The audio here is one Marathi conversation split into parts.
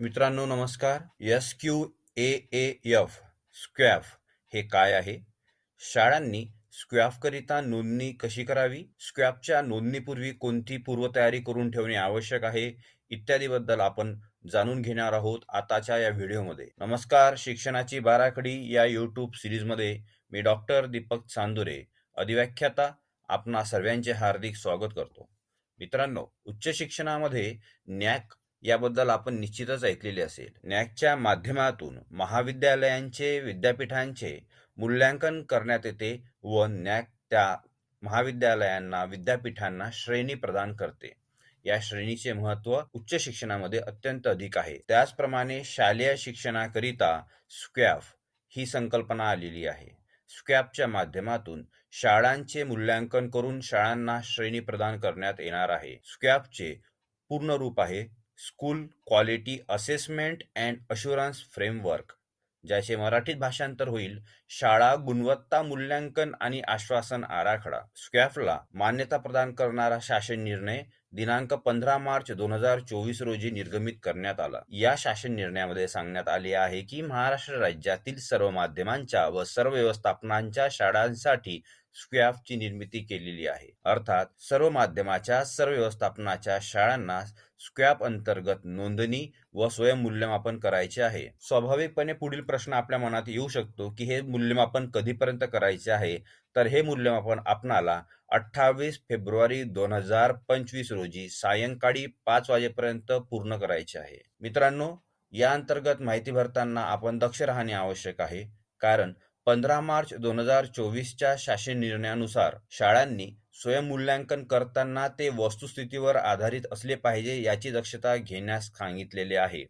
मित्रांनो नमस्कार. S Q A F SQAAF हे काय आहे? शाळांनी स्क्वॅफकरिता नोंदणी कशी करावी? स्क्वॅफच्या नोंदणीपूर्वी कोणती पूर्वतयारी करून ठेवणे आवश्यक आहे? इत्यादीबद्दल आपण जाणून घेणार आहोत आताच्या या व्हिडिओमध्ये. नमस्कार. शिक्षणाची बाराखडी या यूट्यूब सिरीजमध्ये मी डॉक्टर दीपक चांदुरे अधिव्याख्याता आपणा सर्वांचे हार्दिक स्वागत करतो. मित्रांनो उच्च शिक्षणामध्ये नॅक याबद्दल आपण निश्चितच ऐकलेले असेल. नॅकच्या माध्यमातून महाविद्यालयांचे विद्यापीठांचे मूल्यांकन करण्यात येते व नॅक त्या महाविद्यालयांना विद्यापीठांना श्रेणी प्रदान करते. या श्रेणीचे महत्त्व उच्च शिक्षणामध्ये अत्यंत अधिक आहे. त्याचप्रमाणे शालेय शिक्षणाकरिता स्क्वॅफ ही संकल्पना आलेली आहे. स्क्वॅपच्या माध्यमातून शाळांचे मूल्यांकन करून शाळांना श्रेणी प्रदान करण्यात येणार आहे. स्क्वॅपचे पूर्ण रूप आहे school quality assessment and assurance framework ज्याचे मराठीत भाषांतर होईल शाळा गुणवत्ता मूल्यांकन आणि आश्वासन आराखडा. स्कॅफला मान्यता प्रदान करणारा शासन निर्णय दिनांक पंधरा मार्च दोन हजार चोवीस रोजी निर्गमित करण्यात आला. या शासन निर्णयामध्ये सांगण्यात आले आहे की महाराष्ट्र राज्यातील सर्व माध्यमांच्या व सर्व व्यवस्थापनांच्या शाळांसाठी स्क्वॅफची निर्मिती केलेली आहे. अर्थात सर्व माध्यमाच्या सर्व व्यवस्थापनाच्या शाळांना स्क्वॅप अंतर्गत नोंदणी व स्वयंमूल्यमापन करायचे आहे. स्वाभाविकपणे पुढील प्रश्न आपल्या मनात येऊ शकतो की हे मूल्यमापन कधीपर्यंत करायचे आहे? तर हे मूल्यमापन आपणाला अठ्ठावीस फेब्रुवारी दोन हजार पंचवीस रोजी सायंकाळी पाच वाजेपर्यंत पूर्ण करायचे आहे. मित्रांनो या अंतर्गत माहिती भरताना आपण दक्ष राहणे आवश्यक आहे. कारण पंधरा मार्च दोन हजार चोवीसच्या शासन निर्णयानुसार शाळांनी स्वयंमूल्यांकन करताना ते वस्तुस्थितीवर आधारित असले पाहिजे याची दक्षता घेण्यास सांगितलेले आहे.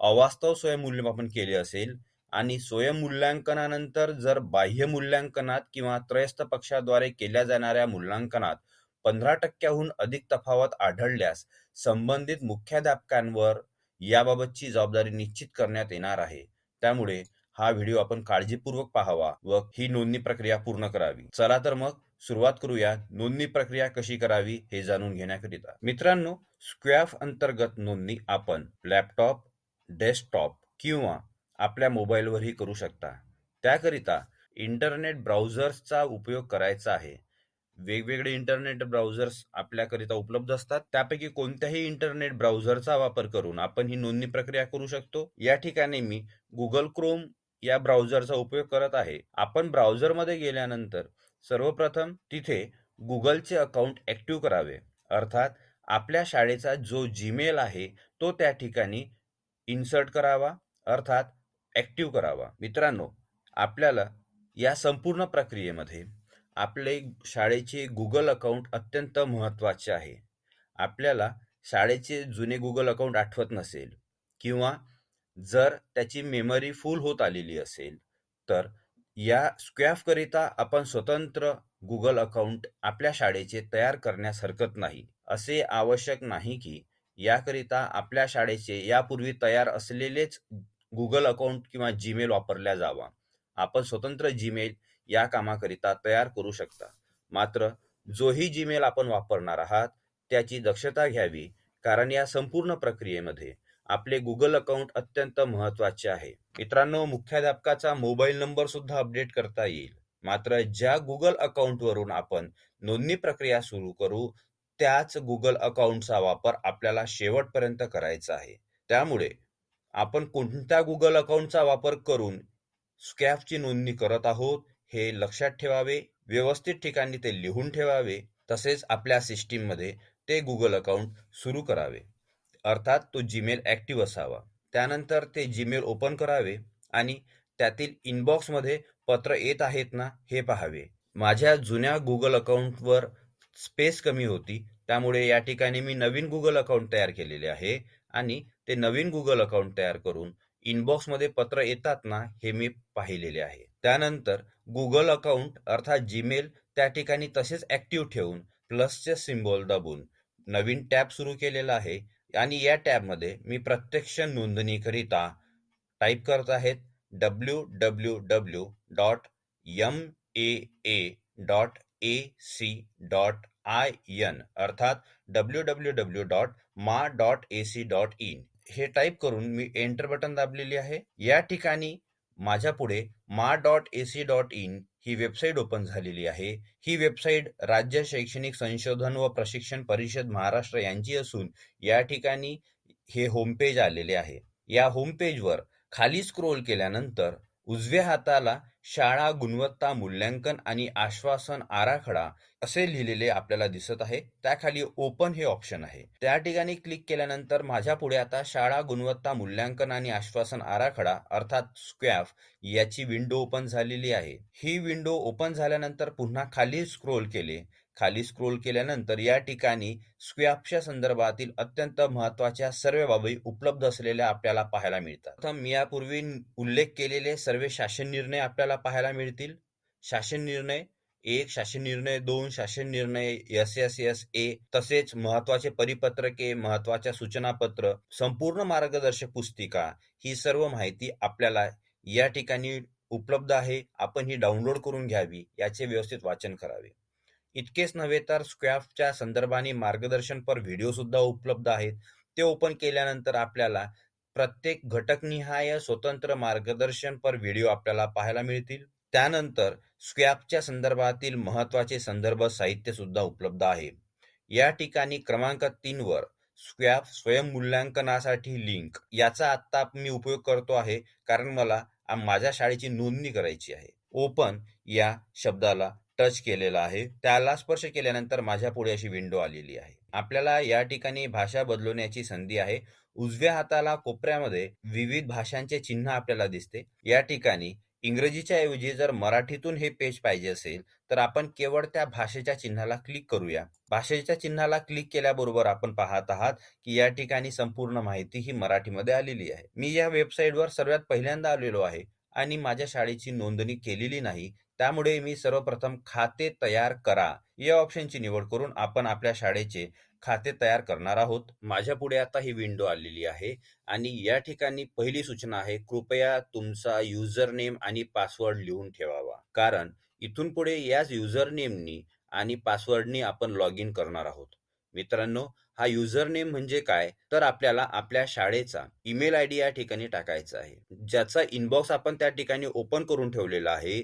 अवास्तव स्वयंमूल्यमापन केले असेल आणि स्वयंमूल्यांकनानंतर जर बाह्य मूल्यांकनात किंवा त्रयस्थ पक्षाद्वारे केल्या जाणाऱ्या मूल्यांकनात पंधरा टक्क्याहून अधिक तफावत आढळल्यास संबंधित मुख्याध्यापकांवर याबाबतची जबाबदारी निश्चित करण्यात येणार आहे. त्यामुळे हा व्हिडिओ आपण काळजीपूर्वक पाहावा व ही नोंदणी प्रक्रिया पूर्ण करावी. चला तर मग सुरुवात करूया नोंदणी प्रक्रिया कशी करावी हे जाणून घेण्याकरिता. मित्रांनो स्क्वॅफ अंतर्गत नोंदणी आपण लॅपटॉप डेस्कटॉप किंवा आपल्या मोबाईलवरही करू शकता. त्याकरिता इंटरनेट ब्राउझर्सचा उपयोग करायचा आहे. वेगवेगळे इंटरनेट ब्राउझर्स आपल्याकरिता उपलब्ध असतात. त्यापैकी कोणत्याही इंटरनेट ब्राउझरचा वापर करून आपण ही नोंदणी प्रक्रिया करू शकतो. या ठिकाणी मी गुगल क्रोम या ब्राउझरचा उपयोग करत आहे. आपण ब्राउझरमध्ये गेल्यानंतर सर्वप्रथम तिथे गुगलचे अकाउंट ॲक्टिव्ह करावे. अर्थात आपल्या शाळेचा जो जीमेल आहे तो त्या ठिकाणी इन्सर्ट करावा. अर्थात ॲक्टिव्ह करावा. मित्रांनो आपल्याला या संपूर्ण प्रक्रियेमध्ये आपले शाळेचे गुगल अकाउंट अत्यंत महत्त्वाचे आहे. आपल्याला शाळेचे जुने गुगल अकाउंट आठवत नसेल किंवा जर त्याची मेमरी फुल होत आलेली असेल तर या स्क्वॅफकरिता आपण स्वतंत्र गुगल अकाउंट आपल्या शाळेचे तयार करण्यास हरकत नाही असे आवश्यक नाही की याकरिता आपल्या शाळेचे यापूर्वी तयार असलेलेच गुगल अकाउंट किंवा जीमेल वापरल्या जावा. आपण स्वतंत्र जीमेल या कामाकरिता तयार करू शकता. मात्र जोही जीमेल आपण वापरणार आहात त्याची दक्षता घ्यावी कारण या संपूर्ण प्रक्रियेमध्ये आपले गुगल अकाउंट अत्यंत महत्त्वाचे आहे. मित्रांनो मुख्याध्यापकाचा मोबाईल नंबर सुद्धा अपडेट करता येईल. मात्र ज्या गुगल अकाउंट वरून आपण नोंदणी प्रक्रिया सुरू करू त्याच गुगल अकाउंटचा वापर आपल्याला शेवटपर्यंत करायचा आहे. त्यामुळे आपण कोणत्या गुगल अकाउंटचा वापर करून स्कॅफची नोंदणी करत आहोत हे लक्षात ठेवावे व्यवस्थित ठिकाणी ते लिहून ठेवावे तसेच आपल्या सिस्टीममध्ये ते गुगल अकाउंट सुरू करावे. अर्थात तो जीमेल ॲक्टिव्ह असावा. त्यानंतर ते जीमेल ओपन करावे आणि त्यातील इनबॉक्समध्ये पत्र येत आहेत ना हे पाहावे. माझ्या जुन्या गुगल अकाउंटवर स्पेस कमी होती त्यामुळे या ठिकाणी मी नवीन गुगल अकाउंट तयार केलेले आहे आणि ते नवीन गुगल अकाउंट तयार करून इनबॉक्समध्ये पत्र येतात ना हे मी पाहिलेले आहे. त्यानंतर गुगल अकाउंट अर्थात जीमेल त्या ठिकाणी तसेच ऍक्टिव्ह ठेवून प्लसचे सिम्बॉल दाबून नवीन टॅब सुरू केलेला आहे. आणि या टॅबमध्ये मी प्रत्यक्ष नोंदणीकरिता टाईप करत आहेत W W W dot M A A dot A C dot I N अर्थात डब्ल्यू डब्ल्यू डब्ल्यू डॉट मा dot A C dot in हे टाईप करून मी एंटर बटन दाबलेली आहे. या ठिकाणी माझ्या पुढे मा dot A C dot in he website open झालेली आहे. ही वेबसाईट राज्य शैक्षणिक संशोधन व प्रशिक्षण परिषद महाराष्ट्र यांची असून या ठिकाणी हे होमपेज आलेले आहे. या होमपेजवर खाली स्क्रोल केल्यानंतर उजव्या हाताला शाळा गुणवत्ता मूल्यांकन आणि आश्वासन आराखडा असे लिहिलेले आपल्याला दिसत आहे. त्याखाली ओपन हे ऑप्शन आहे. त्या ठिकाणी क्लिक केल्यानंतर माझ्या पुढे आता शाळा गुणवत्ता मूल्यांकन आणि आश्वासन आराखडा अर्थात स्क्वॅफ याची विंडो ओपन झालेली आहे. ही विंडो ओपन झाल्यानंतर पुन्हा खाली स्क्रोल केले. खाली स्क्रोल केल्यानंतर या ठिकाणी स्क्वॅपच्या संदर्भातील अत्यंत महत्त्वाच्या सर्व बाबी उपलब्ध असलेल्या आपल्याला पाहायला मिळतात. प्रथम मी यापूर्वी उल्लेख केलेले सर्व शासन निर्णय आपल्याला पाहायला मिळतील. शासन निर्णय एक शासन निर्णय दोन शासन निर्णय एस एस एस ए तसेच महत्त्वाचे परिपत्रके महत्त्वाच्या सूचनापत्र संपूर्ण मार्गदर्शक पुस्तिका ही सर्व माहिती आपल्याला या ठिकाणी उपलब्ध आहे. आपण ही डाउनलोड करून घ्यावी याचे व्यवस्थित वाचन करावे. इतकेच नव्हे तर स्क्वॅफच्या संदर्भाने मार्गदर्शनपर व्हिडिओ सुद्धा उपलब्ध आहेत. ते ओपन केल्यानंतर आपल्याला प्रत्येक घटकनिहाय स्वतंत्र मार्गदर्शनपर व्हिडिओ आपल्याला पाहायला मिळतील. त्यानंतर स्क्वॅपच्या संदर्भातील महत्त्वाचे संदर्भ साहित्य सुद्धा उपलब्ध आहे. या ठिकाणी क्रमांक तीन वर स्क्वॅप स्वयंमूल्यांकनासाठी लिंक याचा आता मी उपयोग करतो आहे कारण मला माझ्या शाळेची नोंदणी करायची आहे. ओपन या शब्दाला टच केलेला आहे. त्याला स्पर्श केल्यानंतर माझ्या पुढे अशी विंडो आलेली आहे. आपल्याला या ठिकाणी भाषा बदलवण्याची संधी आहे. उजव्या हाताला कोपऱ्यामध्ये विविध भाषांचे चिन्ह आपल्याला दिसते. या ठिकाणी इंग्रजीच्या ऐवजी जर मराठीतून हे पेज पाहिजे असेल तर आपण केवळ त्या भाषेच्या चिन्हाला क्लिक करूया. भाषेच्या चिन्हाला क्लिक केल्याबरोबर आपण पाहत आहात की या ठिकाणी संपूर्ण माहिती ही मराठीमध्ये आलेली आहे. मी या वेबसाईटवर सर्वात पहिल्यांदा आलेलो आहे आणि माझ्या शाळेची नोंदणी केलेली नाही त्यामुळे मी सर्वप्रथम खाते तयार करा. या ऑप्शनची निवड करून आपण आपल्या शाळेचे खाते तयार करणार आहोत. माझ्या पुढे आता ही विंडो आलेली आहे आणि या ठिकाणी पहिली सूचना आहे कृपया तुमचा युजर नेम आणि पासवर्ड लिहून ठेवावा. कारण इथून पुढे याच युजर नेमनी आणि पासवर्डनी आपण लॉग इन करणार आहोत. मित्रांनो हा युजर नेम म्हणजे काय? तर आपल्याला आपल्या शाळेचा ईमेल आय डी या ठिकाणी टाकायचा आहे. ज्याचा इनबॉक्स आपण त्या ठिकाणी ओपन करून ठेवलेला आहे.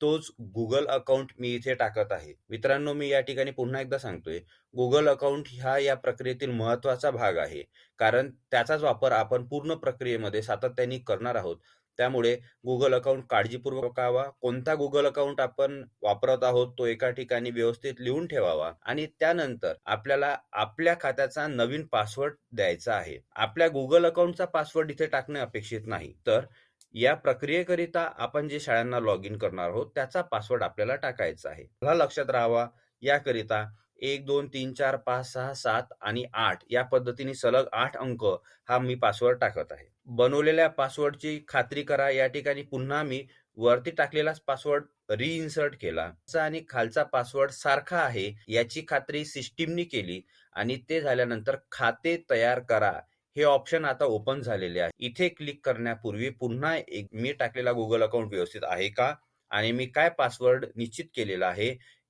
तोच गुगल अकाउंट मी इथे टाकत आहे. मित्रांनो मी या ठिकाणी पुन्हा एकदा सांगतोय गुगल अकाउंट हा या प्रक्रियेतील महत्त्वाचा भाग आहे. कारण त्याचाच वापर आपण पूर्ण प्रक्रियेमध्ये सातत्याने करणार आहोत. त्यामुळे गुगल अकाउंट काळजीपूर्वक ठेवावा कोणता गुगल अकाउंट आपण वापरत आहोत तो एका ठिकाणी व्यवस्थित लिहून ठेवावा आणि त्यानंतर आपल्याला आपल्या खात्याचा नवीन पासवर्ड द्यायचा आहे. आपल्या गुगल अकाउंटचा पासवर्ड इथे टाकणे अपेक्षित नाही. तर या प्रक्रियेकरिता आपण जे शाळांना लॉग इन करणार आहोत त्याचा पासवर्ड आपल्याला टाकायचा आहे. मला लक्षात राहावा याकरिता एक दोन तीन चार पाच सहा सात आणि आठ या पद्धतीने सलग आठ अंक हा मी पासवर्ड टाकत आहे. बनवलेल्या पासवर्डची खात्री करा. या ठिकाणी पुन्हा मी वरती टाकलेलाच पासवर्ड रिइन्सर्ट केला. आणि खालचा पासवर्ड सारखा आहे याची खात्री सिस्टीमनी केली आणि ते झाल्यानंतर खाते तयार करा. हे ऑप्शन आता ओपन झालेले आहे. इथे क्लिक करण्यापूर्वी पुन्हा एक मी टाकलेला गुगल अकाउंट व्यवस्थित आहे का? आणि मी काय पासवर्ड निश्चित केलेला आहे?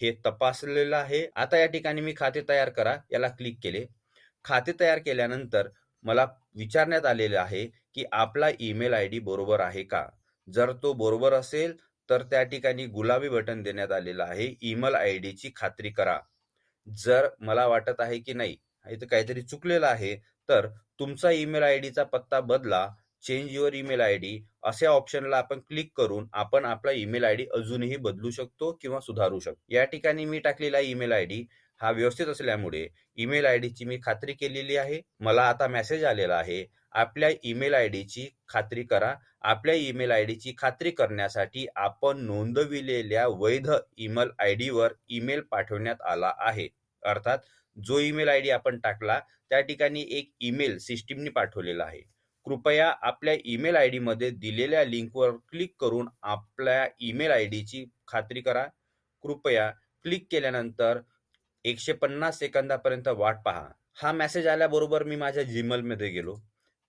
हे तपासलेलं आहे. आता या ठिकाणी मी खाते तयार करा. याला क्लिक केले. खाते तयार केल्यानंतर मला विचारण्यात आलेले आहे की आपला ईमेल आय डी बरोबर आहे का? जर तो बरोबर असेल तर त्या ठिकाणी गुलाबी बटन देण्यात आलेलं आहे. ईमेल आय डी ची खात्री करा. जर मला वाटत आहे की नाही इथं काहीतरी चुकलेलं आहे तर तुमचा ईमेल आय डीचा पत्ता बदला change your email I D अशा ऑप्शनला आपण क्लिक करून आपण आपला ईमेल आय डी अजूनही बदलू शकतो किंवा सुधारू शकतो. या ठिकाणी मी टाकलेला ईमेल आय डी हा व्यवस्थित असल्यामुळे ईमेल आय ची मी खात्री केलेली आहे. मला आता मेसेज आलेला आहे. आपल्या ईमेल आय ची खात्री करा. आपल्या ईमेल आय ची खात्री करण्यासाठी आपण नोंदविलेल्या वैध ईमेल आय वर ईमेल पाठवण्यात आला आहे. अर्थात जो ईमेल आय डी आपण टाकला त्या ठिकाणी एक ईमेल सिस्टीमने पाठवलेला आहे. कृपया आपल्या ईमेल आय डीमध्ये दिलेल्या लिंकवर क्लिक करून आपल्या ईमेल आय डीची खात्री करा. कृपया क्लिक केल्यानंतर एकशे पन्नास सेकंदापर्यंत वाट पहा. हा मेसेज आल्याबरोबर मी माझ्या जीमेलमध्ये गेलो.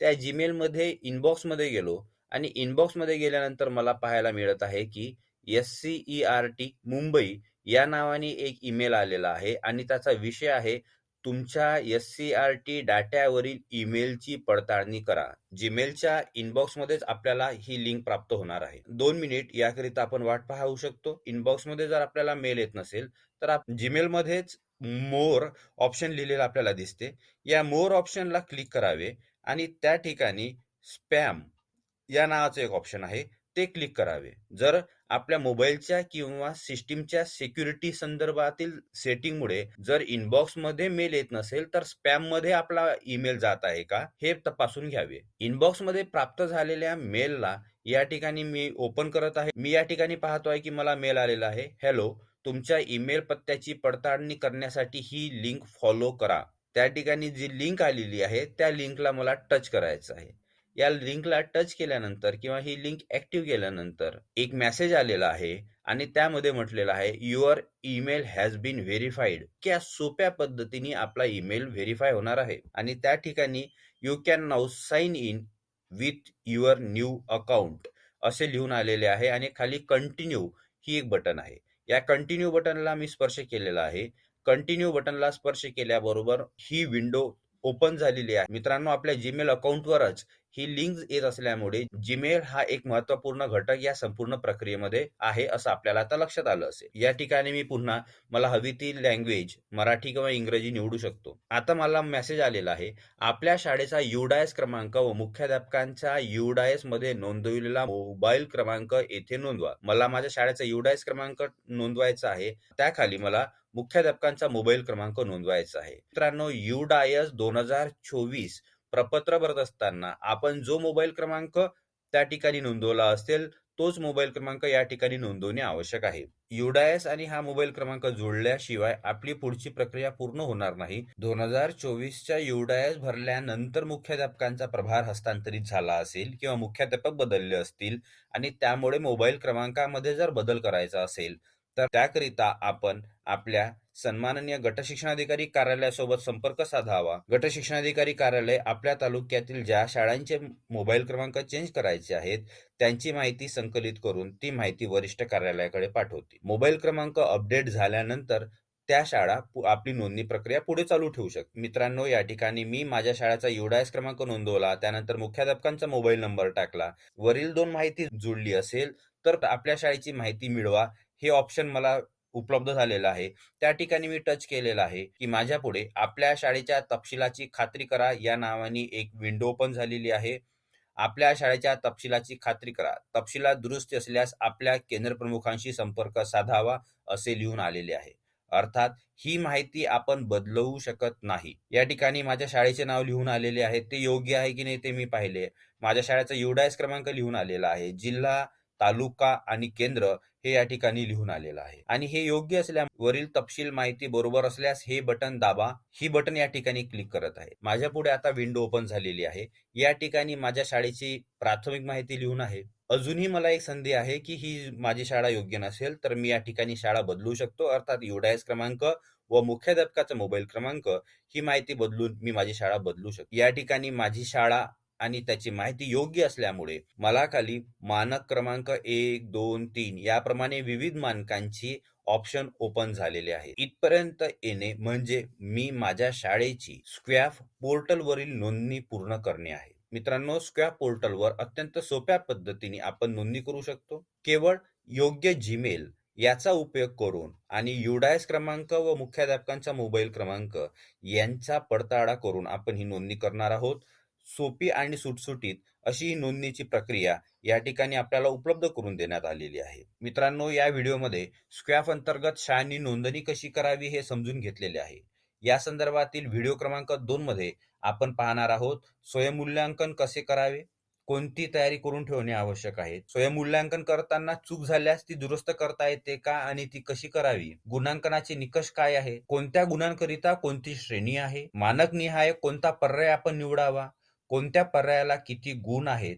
त्या जीमेलमध्ये इनबॉक्समध्ये गेलो आणि इनबॉक्समध्ये गेल्यानंतर मला पाहायला मिळत आहे की S C E R T Mumbai या नावाने एक ईमेल आलेला आहे आणि त्याचा विषय आहे तुमच्या एस-सी-आर-टी डाट्यावरील ईमेलची पडताळणी करा. जीमेलच्या इनबॉक्समध्येच आपल्याला ही लिंक प्राप्त होणार आहे. दोन मिनिट याकरिता आपण वाट पाहू शकतो. इनबॉक्समध्ये जर आपल्याला मेल येत नसेल, तर जीमेलमध्येच मोर ऑप्शन लिहिलेलं आपल्याला दिसते. या मोर ऑप्शनला क्लिक करावे आणि त्या ठिकाणी स्पॅम या नावाचं एक ऑप्शन आहे, ते क्लिक करावे. जर आपल्या मोबाईलच्या किंवा सिस्टीमच्या सिक्युरिटी संदर्भातील सेटिंगमुळे जर इनबॉक्समध्ये मेल येत नसेल, तर स्पॅममध्ये आपला ईमेल जात आहे का, हे तपासून घ्यावे. इनबॉक्समध्ये प्राप्त झालेल्या मेलला या ठिकाणी मी ओपन करत आहे. मी या ठिकाणी पाहतो आहे की मला मेल आलेला आहे. हॅलो, तुमच्या ईमेल पत्त्याची पडताळणी करण्यासाठी ही लिंक फॉलो करा. त्या ठिकाणी जी लिंक आलेली आहे, त्या लिंकला मला टच करायचं आहे. या लिंकला टच केल्यानंतर किंवा ही लिंक ऍक्टिव्ह केल्यानंतर एक मेसेज आलेला आहे आणि त्यामध्ये म्हटलेलं आहे your email has been verified. क्या सोप्या पद्धतीने आपला ईमेल व्हेरीफाय होणार आहे आणि त्या ठिकाणी you can now sign in with your new account असे लिहून आलेले आहे आणि खाली कंटिन्यू ही एक बटन आहे. या कंटिन्यू बटनला मी स्पर्श केलेला आहे. कंटिन्यू बटनला स्पर्श केल्याबरोबर ही विंडो ओपन झालेली आहे. मित्रांनो, आपल्या जीमेल अकाउंटवरच ही लिंक येत असल्यामुळे जीमेल हा एक महत्त्वपूर्ण घटक या संपूर्ण प्रक्रियेमध्ये आहे, असं आपल्याला आता लक्षात आलं असेल. या ठिकाणी मी पुन्हा मला हवी ती लँग्वेज मराठी किंवा इंग्रजी निवडू शकतो. आता मला मेसेज आलेला आहे, आपल्या शाळेचा युडायस क्रमांक व मुख्याध्यापकांच्या युडायसमध्ये नोंदविलेला मोबाईल क्रमांक येथे नोंदवा. मला माझ्या शाळेचा युडायस क्रमांक नोंदवायचा आहे. त्याखाली मला मुख्याध्यापकांचा मोबाईल क्रमांक नोंदवायचा आहे. मित्रांनो, युडायस दोन हजार चोवीस प्रपत्र भरत असताना आपण जो मोबाईल क्रमांक त्या ठिकाणी नोंदवला असेल, तोच मोबाईल क्रमांक या ठिकाणी नोंदवणे आवश्यक आहे. युडायस आणि हा मोबाईल क्रमांक जोडल्याशिवाय आपली पुढची प्रक्रिया पूर्ण होणार नाही. दोन हजार चोवीसच्या युडायस भरल्यानंतर मुख्याध्यापकांचा प्रभार हस्तांतरित झाला असेल किंवा मुख्याध्यापक बदलले असतील आणि त्यामुळे मोबाईल क्रमांकामध्ये जर बदल करायचा असेल, तर त्याकरिता आपण आपल्या सन्माननीय गटशिक्षणाधिकारी कार्यालयासोबत संपर्क साधावा. गटशिक्षणाधिकारी कार्यालय आपल्या तालुक्यातील ज्या शाळांचे मोबाईल क्रमांक चेंज करायचे आहेत, त्यांची माहिती संकलित करून ती माहिती वरिष्ठ कार्यालयाकडे पाठवते. मोबाईल क्रमांक अपडेट झाल्यानंतर त्या शाळा आपली नोंदणी प्रक्रिया पुढे चालू ठेवू शकते. मित्रांनो, या ठिकाणी मी माझ्या शाळेचा युडायस क्रमांक नोंदवला, त्यानंतर मुख्याध्यापकांचा मोबाईल नंबर टाकला. वरील दोन माहिती जुळली असेल, तर आपल्या शाळेची माहिती मिळवा हे ऑप्शन मला उपलब्ध झालेला आहे. त्या ठिकाणी मी टच केलेला आहे की माझ्यापुढे आपल्या शाळेच्या तपशिलाची खात्री करा या नावाने एक विंडो ओपन झालेली आहे. आपल्या शाळेच्या तपशिलाची खात्री करा. तपशिलात दुरुस्ती असल्यास आपल्या केंद्रप्रमुखांशी संपर्क साधावा असे लिहून आलेले आहे. अर्थात ही माहिती आपण बदलवू शकत नाही. या ठिकाणी माझ्या शाळेचे नाव लिहून आलेले आहे. ते योग्य आहे की नाही ते मी पाहिले. माझ्या शाळेचा युडायस क्रमांक लिहून आलेला आहे. जिल्हा, तालुका आणि केंद्र हे या ठिकाणी लिहून आलेलं आहे आणि हे योग्य असल्या वरील तपशील माहिती बरोबर असल्यास हे बटन दाबा. ही बटन या ठिकाणी क्लिक करत आहे. माझ्या पुढे आता विंडो ओपन झालेली आहे. या ठिकाणी माझ्या शाळेची प्राथमिक माहिती लिहून आहे. अजूनही मला एक संधी आहे की ही माझी शाळा योग्य नसेल, तर मी या ठिकाणी शाळा बदलू शकतो. अर्थात युडायस क्रमांक व मुख्याध्यापकाचा मोबाईल क्रमांक ही माहिती बदलून मी माझी शाळा बदलू शकतो. या ठिकाणी माझी शाळा आणि त्याची माहिती योग्य असल्यामुळे मला खाली मानक क्रमांक एक, दोन, तीन याप्रमाणे विविध मानकांची ऑप्शन ओपन झालेले आहे. इथपर्यंत येणे म्हणजे मी माझ्या शाळेची स्क्वॅफ पोर्टलवरील नोंदणी पूर्ण करणे आहे. मित्रांनो, स्क्वॅफ पोर्टलवर अत्यंत सोप्या पद्धतीने आपण नोंदणी करू शकतो. केवळ योग्य जीमेल याचा उपयोग करून आणि युडायस क्रमांक व मुख्याध्यापकांचा मोबाईल क्रमांक यांचा पडताळा करून आपण ही नोंदणी करणार आहोत. सोपी आणि सुटसुटीत अशी ही नोंदणीची प्रक्रिया या ठिकाणी आपल्याला उपलब्ध करून देण्यात आलेली आहे. मित्रांनो, या व्हिडिओमध्ये स्क्वॅफ अंतर्गत शाळांनी नोंदणी कशी करावी हे समजून घेतलेले आहे. या संदर्भातील व्हिडिओ क्रमांक दोन मध्ये आपण पाहणार आहोत स्वयंमूल्यांकन कसे करावे, कोणती तयारी करून ठेवणे आवश्यक आहे, स्वयंमूल्यांकन करताना चूक झाल्यास ती दुरुस्त करता येते का आणि ती कशी करावी, गुणांकनाचे निकष काय आहे, कोणत्या गुणांकरिता कोणती श्रेणी आहे, मानक निहाय कोणता पर्याय आपण निवडावा, कोणत्या पर्यायाला किती गुण आहेत,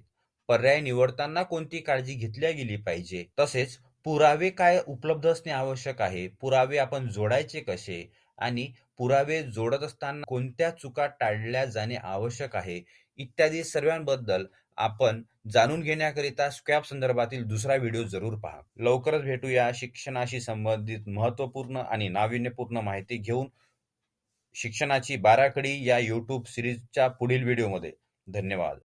पर्याय निवडताना कोणती काळजी घेतल्या गेली पाहिजे, तसेच पुरावे काय उपलब्ध असणे आवश्यक आहे, पुरावे आपण जोडायचे कसे आणि पुरावे जोडत असताना कोणत्या चुका टाळल्या जाणे आवश्यक आहे, इत्यादी सर्वांबद्दल आपण जाणून घेण्याकरिता स्कॅप संदर्भातील दुसरा व्हिडिओ जरूर पहा. लवकरच भेटूया शिक्षणाशी संबंधित महत्त्वपूर्ण आणि नाविन्यपूर्ण माहिती घेऊन. शिक्षणाची बाराखडी या यूट्यूब सिरीजच्या पुढील व्हिडिओमध्ये. धन्यवाद.